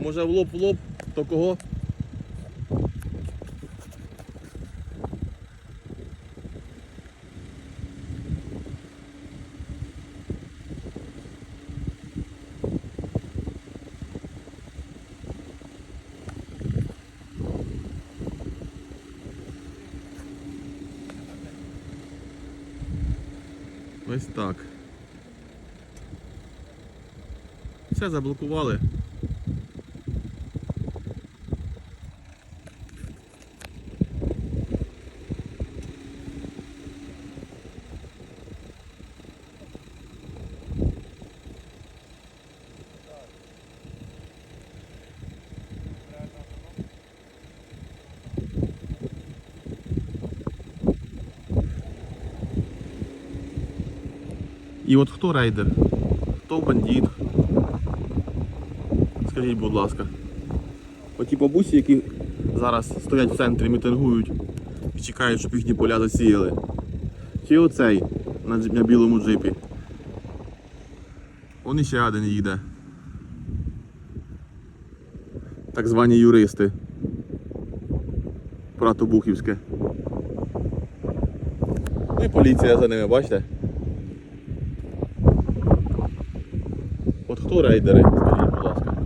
Може в лоб в лоб, то кого? Ось так. Все заблокували. І от хто рейдер? Хто бандит? Скажіть, будь ласка. Оті бабусі, які зараз стоять в центрі, мітингують і чекають, щоб їхні поля засіяли. Чи оцей на, дж- на білому джипі? Он іще один їде. Так звані юристи. Пратобухівське. Ну і поліція за ними, бачите? От хто рейдери? Скажіть, будь ласка.